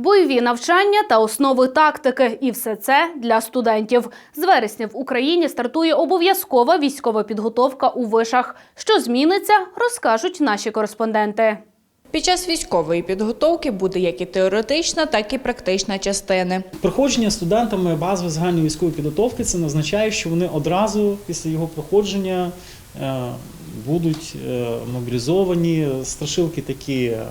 Бойові навчання та основи тактики, і все це для студентів. З вересня в Україні стартує обов'язкова військова підготовка у вишах. Що зміниться, розкажуть наші кореспонденти. Під час військової підготовки буде як і теоретична, так і практична частини. Проходження студентами базової загальної військової підготовки це означає, що вони одразу після його проходження е, будуть е, мобілізовані. Страшилки такі е,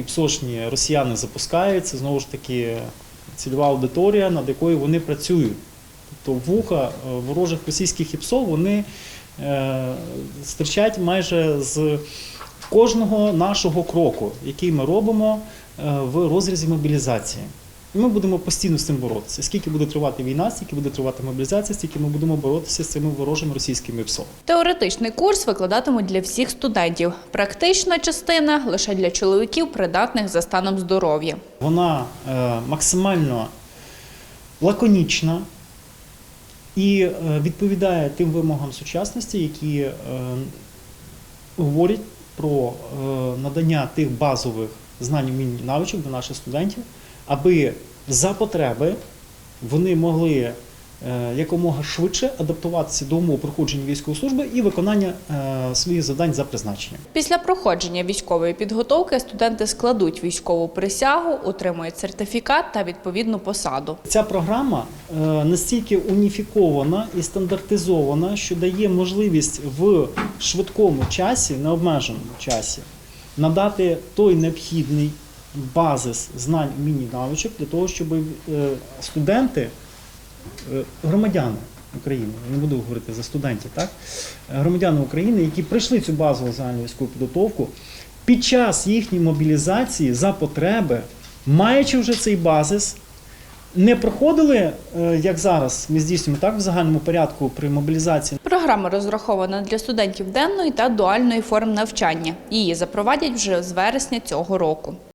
і псошні росіяни запускають. Це знову ж таки цільова аудиторія, над якою вони працюють. Тобто вуха е, ворожих російських ІПСО вони е, стирчать майже з кожного нашого кроку, який ми робимо е, в розрізі мобілізації. І ми будемо постійно з цим боротися. Скільки буде тривати війна, стільки буде тривати мобілізація, стільки ми будемо боротися з цими ворожими російськими ПСО. Теоретичний курс викладатимуть для всіх студентів. Практична частина лише для чоловіків, придатних за станом здоров'я. Вона е, максимально лаконічна і е, відповідає тим вимогам сучасності, які е, говорять про надання тих базових знань, вмінь і навичок до наших студентів, аби за потреби вони могли е, якомога швидше адаптуватися до умов проходження військової служби і виконання е, своїх завдань за призначенням. Після проходження військової підготовки студенти складуть військову присягу, отримують сертифікат та відповідну посаду. Ця програма е, настільки уніфікована і стандартизована, що дає можливість в швидкому часі, необмеженому часі, надати той необхідний базис знань, вмінь і навичок для того, щоб е, студенти, е, громадяни України, я не буду говорити за студентів, так? Громадяни України, які пройшли цю базову загальну військову підготовку, під час їхньої мобілізації за потреби, маючи вже цей базис, не проходили, е, як зараз ми здійснюємо так в загальному порядку при мобілізації. Програма розрахована для студентів денної та дуальної форм навчання. Її запровадять вже з вересня цього року.